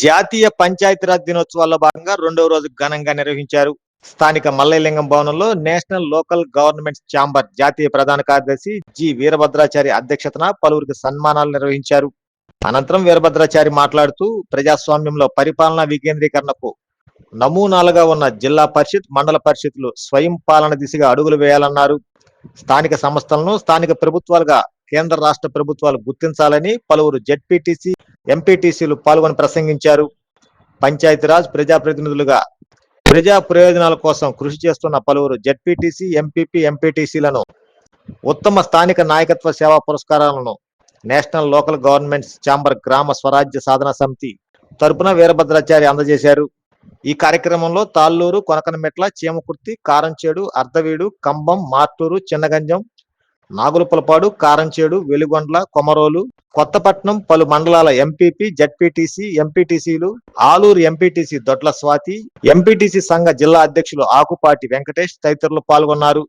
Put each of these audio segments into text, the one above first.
జాతీయ పంచాయతీరాజ్ దినోత్సవాల్లో భాగంగా రెండవ రోజు ఘనంగా నిర్వహించారు. స్థానిక మల్లయ్యలింగం భవనంలో నేషనల్ లోకల్ గవర్నమెంట్ ఛాంబర్ జాతీయ ప్రధాన కార్యదర్శి జి. వీరభద్రాచారి అధ్యక్షతన పలువురికి సన్మానాలు నిర్వహించారు. అనంతరం వీరభద్రాచారి మాట్లాడుతూ ప్రజాస్వామ్యంలో పరిపాలనా వికేంద్రీకరణకు నమూనాలుగా ఉన్న జిల్లా పరిషత్ మండల పరిషత్లు స్వయం పాలన దిశగా అడుగులు వేయాలన్నారు. స్థానిక సంస్థలను స్థానిక ప్రభుత్వాలుగా కేంద్ర రాష్ట్ర ప్రభుత్వాలు గుర్తించాలని పలువురు జెడ్పీటీసీ ఎంపీటీసీలు పాల్గొని ప్రసంగించారు. పంచాయతీరాజ్ ప్రజాప్రతినిధులుగా ప్రజా ప్రయోజనాల కోసం కృషి చేస్తున్న పలువురు జడ్పీటీసీ ఎంపీపీ ఎంపీటీసీలను ఉత్తమ స్థానిక నాయకత్వ సేవా పురస్కారాలను నేషనల్ లోకల్ గవర్నమెంట్స్ ఛాంబర్ గ్రామ స్వరాజ్య సాధన సమితి తరపున వీరభద్రాచారి అందజేశారు. ఈ కార్యక్రమంలో తాళ్ళూరు కొనకనమెట్ల చీమకుర్తి కారంచేడు అర్ధవీడు కంబం మార్టూరు చిన్నగంజం నాగులపులపాడు కారంచేడు వెలుగొండ్ల కొమరోలు కొత్తపట్నం పలు మండలాల M P P Z P T C ఎంపీటీసీలు Aluru M P T C Dodla Swathi M P T C సంఘ జిల్లా అధ్యక్షులు ఆకుపాటి వెంకటేష్ తదితరులు పాల్గొన్నారు.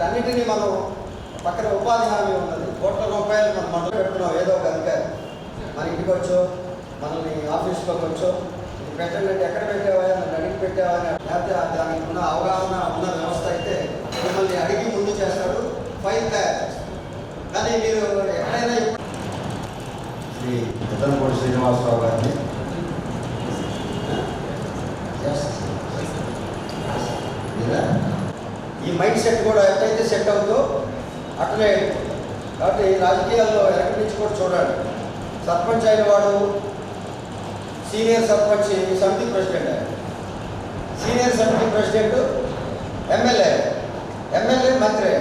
వీటన్నిటినీ మనం పక్కన ఉపాధి హామీ ఉన్నది. కోట్ల రూపాయలు మనం మొదలు పెడుతున్నాం ఏదో ఒక అధికారి. మన ఇంటికి వచ్చో మనల్ని ఆఫీస్లోకి వచ్చో ఇది పెట్టండి ఎక్కడ పెట్టావా? నన్ను అడిగి పెట్టావా? అని లేకపోతే దానికి ఉన్న అవగాహన ఉన్న వ్యవస్థ అయితే మిమ్మల్ని అడిగి ముందు చేస్తాడు ఫైల్ తయారు చేస్తాడు. కానీ మీరు ఎక్కడైనా శ్రీ ఉత్తరపూడి శ్రీనివాసరావు గారిని. లేదా? ఈ మైండ్ సెట్ కూడా ఎంతైతే సెట్ అవుతుందో అట్లే కాబట్టి రాజకీయాల్లో ఎక్కడి నుంచి కూడా చూడాలి. సర్పంచ్ అయిన వాడు సీనియర్ సర్పంచ్ సమితి ప్రెసిడెంట్ ఆయన. సీనియర్ సమితి ప్రెసిడెంట్ ఎమ్మెల్యే ఎమ్మెల్యే మంత్రి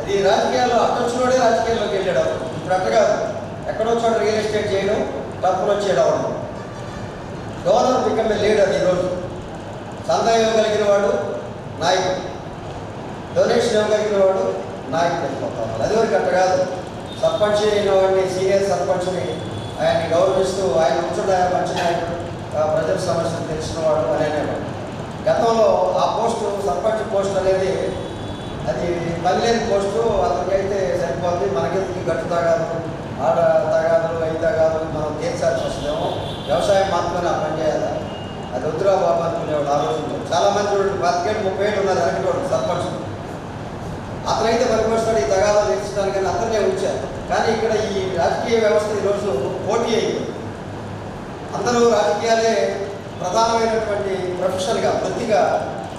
అది రాజకీయాల్లో అట్టొచ్చినోడే రాజకీయాల్లోకి వెళ్ళాడు ఇప్పుడు అట్ట కాదు ఎక్కడో చోట రియల్ ఎస్టేట్ చేయడం డబ్బులు వచ్చేయడం గవర్నర్ బికమ్ ఏ లీడర్ ఈరోజు. సందేహం కలిగిన వాడు నాయకుడు. డొనేషన్ ఇవ్వగలిగిన వాడు నాయకుడు అయిపోతాం అది వరకు అట్ట కాదు. సర్పంచ్ అయిన వాడిని సీనియర్ సర్పంచ్ని ఆయన్ని గౌరవిస్తూ ఆయన ఉంచుడు ఆయన మంచి నాయకుడు ఆ ప్రజల సమస్యలు తెలిసిన వాడు. అనేవాడు గతంలో ఆ పోస్టు సర్పంచ్ పోస్ట్ అనేది అది పనిలేని పోస్టు అతనికైతే సరిపోతుంది మనకెందుకు గట్టు తాగాదు? ఆడ తగాదులు అయి తగాదు మనం తీర్చాల్సి వస్తుందేమో వ్యవసాయం మాత్రమే ఆ పని చేయాలి? అది వద్దురా బాబు అనుకునేవాడు ఆలోచన చాలా మంది బతికేడు ముప్పై ఏళ్ళు ఉన్నది వెనకటోడు సర్పంచ్. అతనైతే పనికొస్తాడు ఈ తగాదాలు తీర్చడానికి కానీ అతన్నే ఉంచారు. కానీ ఇక్కడ ఈ రాజకీయ వ్యవస్థ ఈరోజు పోటీ అయింది. అందరూ రాజకీయాలే ప్రధానమైనటువంటి ప్రొఫెషనల్గా వృత్తిగా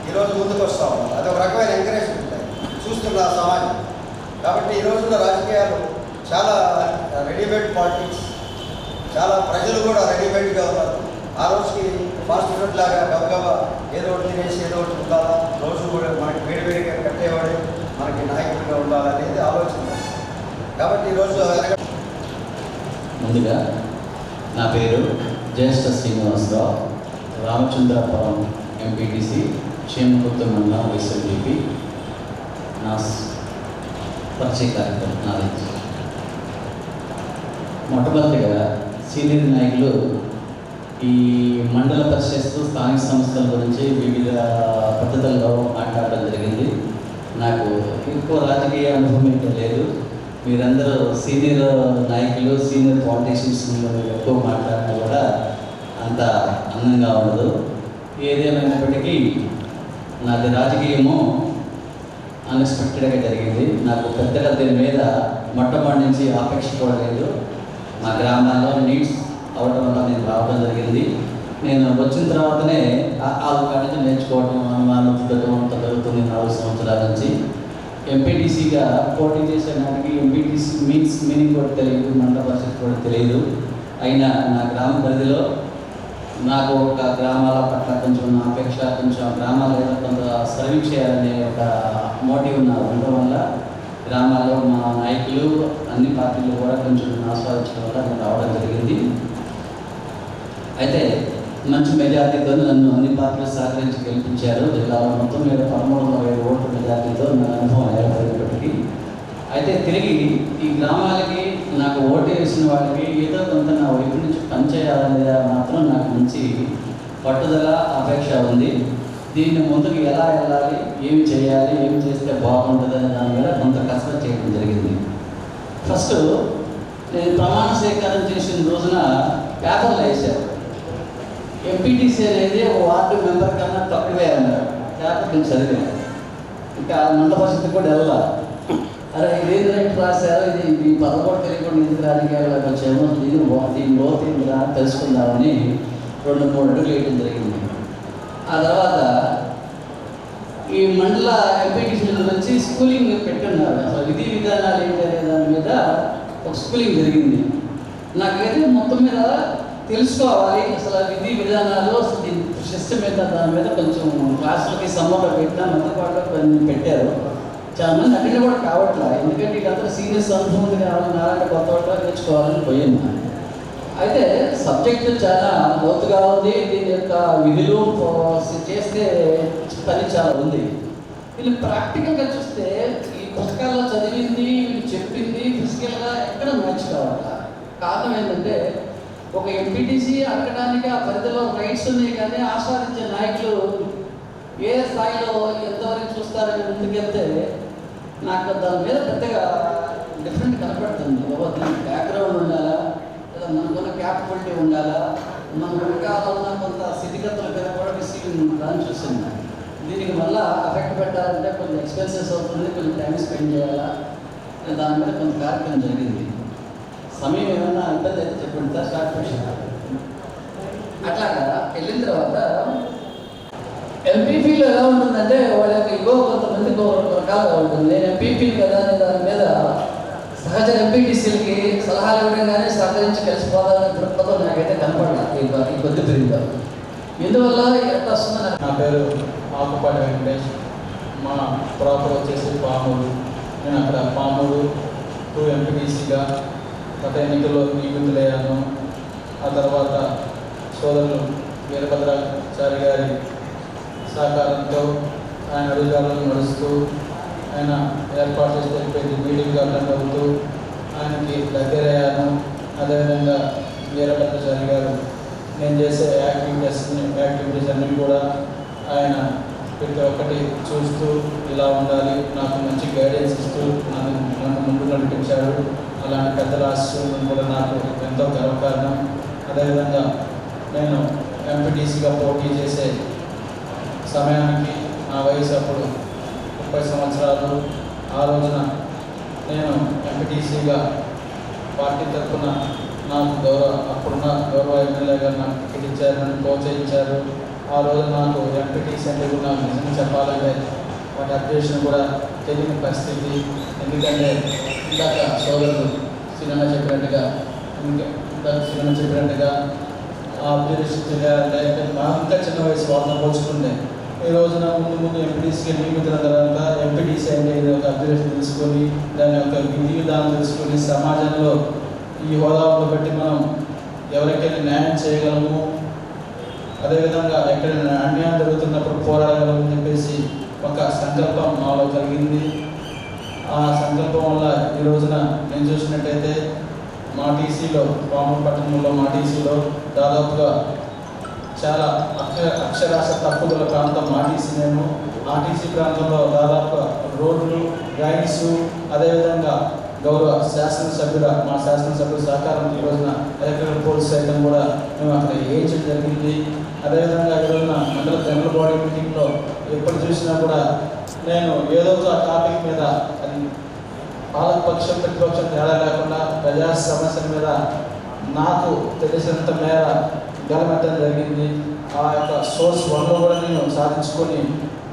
ఈరోజు ముందుకు వస్తూ ఉన్నారు. అది ఒక రకమైన ఎంకరేజ్మెంట్ చూస్తున్న సమాజం. కాబట్టి ఈ రోజుల్లో రాజకీయాలు చాలా రెడీమేడ్ పాలిటిక్స్ చాలా ప్రజలు కూడా రెడీమేడ్గా ఉన్నారు. ఆ రోజుకి ఫాస్ట్ ఫుడ్ లాగా గబగబా ఏదో ఒకటి తినేసి ఏదో ఒకటి ఉండాలా రోజు కూడా మనకి వేడివేడిగా కట్టేవాడే మనకి నాయకుడిగా ఉండాలనేది ఆలోచన. కాబట్టి ఈరోజు ముందుగా నా పేరు జ్యేష్ఠ శ్రీనివాసరావు. రామచంద్రపురం ఎంపీటీసీ చేమకుర్తి మండలం వైఎస్ఆర్టీపీ నా పరిచయ కార్యక్రమం నాది మొట్టమొదటిగా సీనియర్ నాయకులు ఈ మండల పరిషత్ స్థానిక సంస్థల గురించి వివిధ పద్ధతుల్లో మాట్లాడడం జరిగింది. నాకు ఎక్కువ రాజకీయ అనుభవం ఏంటో లేదు. మీరందరూ సీనియర్ నాయకులు సీనియర్ పాలిటీషియన్స్ ఎక్కువ మాట్లాడినా కూడా అంత అందంగా ఉండదు. ఏదేమైనప్పటికీ నాది రాజకీయము అన్ఎక్స్పెక్టెడ్గా జరిగింది. నాకు పెద్దగా దీని మీద మొట్టమొదటి నుంచి ఆపేక్ష కూడా లేదు. మా గ్రామాల్లో నీడ్స్ అవడం వల్ల నేను రావడం జరిగింది. నేను వచ్చిన తర్వాతనే ఆ కాలేజీ నేర్చుకోవడం అనుమానం తిట్టడం అంత జరుగుతుంది నాలుగు సంవత్సరాల నుంచి. ఎంపీటీసీగా పోటీ చేసే నాటికి ఎంపీటీసీ మీన్స్ మీనింగ్ కూడా తెలియదు మండల పరిషత్ కూడా తెలియదు. అయినా నా గ్రామ పరిధిలో నాకు ఒక గ్రామాల పట్ల కొంచెం నా అపేక్ష కొంచెం గ్రామాల మీద కొంత సర్వీస్ చేయాలనే ఒక మోటివ్ నా ఉండడం వల్ల గ్రామాల్లో మా నాయకులు అన్ని పార్టీలు కూడా కొంచెం ఆస్వాదించడం వల్ల నేను రావడం జరిగింది. అయితే మంచి మెజార్టీతో నన్ను అన్ని పార్టీలు సహకరించి గెలిపించారు. జిల్లాలో మొత్తం మీద పదమూడు వందల ఏడు ఓట్ల మెజార్టీతో నా అనుభవం ఏర్పడినప్పటికీ అయితే తిరిగి ఈ గ్రామాలకి నాకు ఓటు వేసిన వాళ్ళకి ఏదో కొంత నా వైపు నుంచి పనిచేయాలనేది మాత్రం నాకు మంచి పట్టుదల అపేక్ష ఉంది. దీన్ని ముందుకు ఎలా వెళ్ళాలి ఏమి చేయాలి ఏమి చేస్తే బాగుంటుంది అనే దాని మీద కొంత కష్టం చేయడం జరిగింది. ఫస్ట్ నేను ప్రమాణ స్వీకారం చేసిన రోజున పేపర్లు వేశారు. ఎంపీటీసీ అనేది ఓ వార్డు మెంబర్ కన్నా తక్కువే అన్నారు. పేపర్ నేను చదివాను. ఇంకా ఆ మండల పరిస్థితి కూడా వెళ్ళా అరే ఇదేం రైట్ రాశారో? ఇది ఇది పదకొండు తెలియకుండా ఎందుకు రాజకీయాల్లోకి వచ్చామో దీని దీని లోతు ఏందిరా తెలుసుకుందామని రెండు మూడు అడుగులు వేయడం జరిగింది. ఆ తర్వాత ఈ మండల ఎంపీటీసీల నుంచి స్కూలింగ్ పెట్టున్నారు అసలు విధి విధానాలు ఏంటి అనే దాని మీద ఒక స్కూలింగ్ జరిగింది. నాకైతే మొత్తం మీద తెలుసుకోవాలి. అసలు విధి విధానాలు అసలు సిస్టమ్ మీద దాని మీద కొంచెం క్లాసులకి సమ్మర్లో పెట్టినా మధ్యపాటులో కొన్ని పెట్టారు. చాలా మంది అక్కడ కూడా కావట్లా. ఎందుకంటే వీళ్ళందరూ సీనియర్స్ అనుభవం ఉంది కాబట్టి నారాయణ కొత్త వాళ్ళు నేర్చుకోవాలని పోయింది. అయితే సబ్జెక్ట్ చాలా లోతుగా ఉంది. దీని యొక్క విధులు చేస్తే పని చాలా ఉంది. వీళ్ళు ప్రాక్టికల్గా చూస్తే ఈ పుస్తకాల్లో చదివింది వీళ్ళు చెప్పింది ఫిజికల్గా ఎక్కడ మ్యాచ్ కారణం ఏంటంటే ఒక ఎంపీటీసీ అక్కడానికి ఆ పరిధిలో రైట్స్ ఉన్నాయి కానీ ఆస్వాదించే నాయకులు ఏ స్థాయిలో ఎంతవరకు చూస్తారని ముందుకెళ్తే నాకు దాని మీద పెద్దగా డిఫరెంట్ కనపడుతుంది. దీనికి బ్యాక్గ్రౌండ్ ఉండాలా? లేదా మనకున్న క్యాపబిలిటీ ఉండాలా? మన వెనకాల ఉన్న కొంత స్థితిగతుల మీద కూడా రిసీవింగ్ ఉండాలని చూసింది దీనికి మళ్ళా ఎఫెక్ట్ పెట్టాలంటే కొంచెం ఎక్స్పెన్సెస్ అవుతుంది కొంచెం టైం స్పెండ్ చేయాలా? దాని మీద కొంత కార్యక్రమం జరిగింది. సమయం ఏమన్నా ఇబ్బంది అయితే చెప్పండి సార్ స్టార్ట్ చేసిన అట్లాగా వెళ్ళిన తర్వాత ఎంపీపీలో ఎలా ఉంటుందంటే వాళ్ళ యొక్క ఇగో కొంతమంది రకాలుగా ఉంటుంది. నేను ఎంపీపీ కదా అనే దాని మీద సహజ ఎంపీటీసీలకి సలహాలు ఇవ్వడం కానీ సహకరించి కలిసిపోదాలనే దృక్పథం నాకైతే కనపడలేదు ఈ కొద్ది పీరియడ్లో ఎందువల్ల ఎంత వస్తుందో నాకు నా పేరు ఆకుపాటి వెంకటేష్. మా ప్రాపర్ వచ్చేసి పామూరు. నేను అక్కడ పామూరు టూ ఎంపీటీసీగా గత ఎన్నికల్లో నియమితులయ్యాను ఆ తర్వాత సోదరులు వీరభద్రాచారి గారి సహకారంతో ఆయన అడుగుజాలను నడుస్తూ ఆయన ఏర్పాటు చేసి తెలిపేది మీటింగ్ అటెండ్ అవుతూ ఆయనకి దగ్గరయ్యాను. అదేవిధంగా వీరభద్రాచారి గారు నేను చేసే యాక్టివిటీస్ యాక్టివిటీస్ అన్నీ కూడా ఆయన ప్రతి ఒక్కటి చూస్తూ ఇలా ఉండాలి. నాకు మంచి గైడెన్స్ ఇస్తూ నన్ను నన్ను ముందు నడిపించాడు అలాంటి పెద్దల కూడా నాకు ఎంతో గర్వకారణం అదేవిధంగా నేను ఎంపీటీసీగా పోటీ చేసే సమయానికి నా వయసు అప్పుడు ముప్పై సంవత్సరాలు. ఆ రోజున నేను ఎంపీటీసీగా పార్టీ తరఫున నాకు గౌరవ అప్పుడున్న గౌరవ ఎమ్మెల్యే గారు నాకు టికెట్ ఇచ్చారు నన్ను ప్రోత్సహించారు. ఆ రోజు నాకు ఎంపీటీసీ అంటే కూడా నాకు చెప్పాలంటే వాటి అప్డేషన్ కూడా తెలియని పరిస్థితి. ఎందుకంటే ఇందాక సోదరులు సినిమా చెప్పినట్టుగా ఇంకా సినిమా చెప్పినట్టుగా ఆ అబ్జర్వేషన్ చేయాలంటే నాకు ఇంకా చిన్న వయసు వాళ్ళని పోల్చుకుంటే ఈ రోజున ముందు ముందు ఎంపీటీసీకి నియమితుల తర్వాత ఎంపీటీసీ అంటే ఇది ఒక అభివృద్ధి తీసుకొని దాని యొక్క విధి విధానం తెలుసుకొని సమాజంలో ఈ హోదా బట్టి మనం ఎవరికైనా న్యాయం చేయగలము అదేవిధంగా ఎక్కడైనా అన్యాయం జరుగుతున్నప్పుడు పోరాడగలమని చెప్పేసి ఒక సంకల్పం మాలో కలిగింది. ఆ సంకల్పం వల్ల ఈ రోజున నేను చూసినట్టయితే మా టీసీలో పాము పట్టణంలో మా టీసీలో దాదాపుగా చాలా అక్షర అక్షరాస్య తప్పుదల ప్రాంతం ఆర్టీసీ మేము. ఆర్టీసీ ప్రాంతంలో దాదాపుగా రోడ్లు రైడ్స్ అదేవిధంగా గౌరవ శాసనసభ్యుల మా శాసనసభ్యుల సహకారం ఈ రోజున ఎలక్ట్రికల్ పోల్స్ సైతం కూడా మేము అక్కడ వేయించడం జరిగింది. అదేవిధంగా ఈ రోజున మండల జనరల్ బాడీ మీటింగ్లో ఎప్పుడు చూసినా కూడా నేను ఏదో ఒక టాపిక్ మీద పాలకపక్షం ప్రతిపక్షం తేడా లేకుండా ప్రజా సమస్యల మీద నాకు తెలిసినంత మేర గెలమెత్తడం జరిగింది. ఆ యొక్క సోర్స్ వన్లో కూడా నేను సాధించుకొని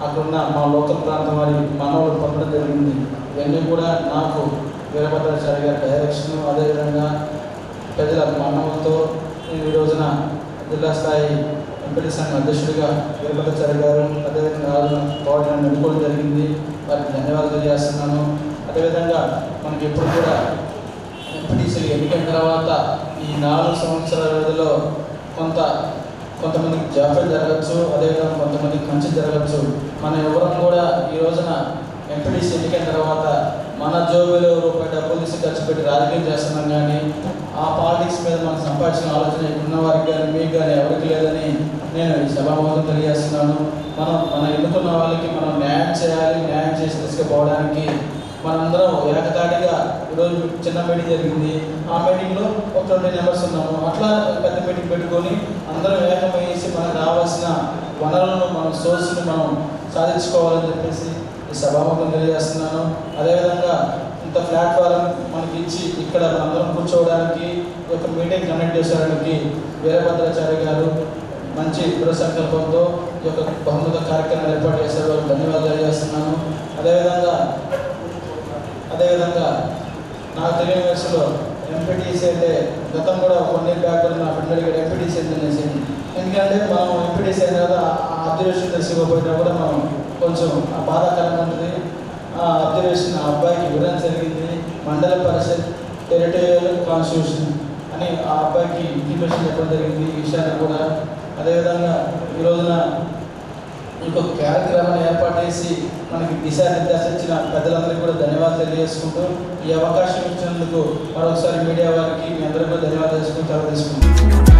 అక్కడున్న మా లోకల్ ప్రాంతం వారి మనవులు పంపడం జరిగింది. ఇవన్నీ కూడా నాకు వీరభద్రాచార్య గారి డైరెక్షన్ అదేవిధంగా ప్రజల మనవులతో ఈ రోజున జిల్లా స్థాయి ఎంపీటీ సంఘం అధ్యక్షుడిగా వీరభద్రాచార్య గారు అదేవిధంగా బాడీ నన్ను ఎన్నుకోవడం జరిగింది. వారికి ధన్యవాదాలు తెలియజేస్తున్నాను. అదేవిధంగా మనకి ఎప్పుడు కూడా ఎంపీటీసీలు ఎన్నికైన తర్వాత ఈ నాలుగు సంవత్సరాల వ్యవధిలో కొంత కొంతమందికి జాబ్ జరగచ్చు అదేవిధంగా కొంతమందికి మంచి జరగచ్చు. మన ఎవరం కూడా ఈ రోజున ఎంపీటీసీ ఎన్నికైన తర్వాత మన జోబులో రూపాయి డబ్బులు తీసి ఖర్చు పెట్టి రాజకీయం చేస్తున్నాం కానీ ఆ పాలిటిక్స్ మీద మనం సంపాదించిన ఆలోచన ఉన్న వారికి కానీ మీకు కానీ ఎవరికి లేదని నేను ఈ సభాముఖం తెలియజేస్తున్నాను. మనం మన ఎన్నుకున్న వాళ్ళకి మనం న్యాయం చేయాలి న్యాయం చేసి తీసుకుపోవడానికి మనందరం ఏకతాటిగా ఈరోజు చిన్న మీటింగ్ జరిగింది. ఆ మీటింగ్లో ఒక ట్వంటీ మెంబర్స్ ఉన్నాము. అట్లా పెద్ద మీటింగ్ పెట్టుకొని అందరం ఏకమయ్యేసి మనకు రావాల్సిన వనరులను మన సోర్స్ని మనం సాధించుకోవాలని చెప్పేసి ఈ సభాముఖం తెలియజేస్తున్నాను. అదేవిధంగా ఇంత ప్లాట్ఫారం మనకి ఇచ్చి ఇక్కడ మనందరం కూర్చోవడానికి ఒక మీటింగ్ కండక్ట్ చేసేయడానికి వీరభద్రాచార్య గారు మంచి దృఢ సంకల్పంతో ఈ యొక్క బహుమత కార్యక్రమం ఏర్పాటు చేశారు. వారికి ధన్యవాదాలు తెలియజేస్తున్నాను. అదేవిధంగా అదేవిధంగా నాకు తెలియని వయసులో ఎంపీటీసీ అయితే గతం కూడా కొన్ని బ్యాక్లు నా ఫ్రెండ్ అడిగాడు ఎంపీటీసీ అనేసి. ఎందుకంటే మనం ఎంపీటీసీ అయిన కదా ఆ అబ్జర్వేషన్ తెలుసుకోకపోయినా కూడా మనం కొంచెం ఆ బాధాకరంగా ఉంటుంది. ఆ అబ్జర్వేషన్ ఆ అబ్బాయికి ఇవ్వడం జరిగింది. మండల పరిషత్ టెరిటోరియల్ కాన్స్టిట్యూషన్ అని ఆ అబ్బాయికి ఇంటిమేషన్ చెప్పడం జరిగింది ఈ విషయాన్ని కూడా. అదేవిధంగా ఈ రోజున ఇంకొక కార్యక్రమాన్ని ఏర్పాటు చేసి మనకి దిశానిర్దేశం ఇచ్చిన పెద్దలందరికీ కూడా ధన్యవాదాలు తెలియజేసుకుంటూ ఈ అవకాశం ఇచ్చినందుకు మరొకసారి మీడియా వారికి మీ అందరికీ కూడా ధన్యవాదాలు తెలుసుకుంటారు సెలవు తీసుకుంటాం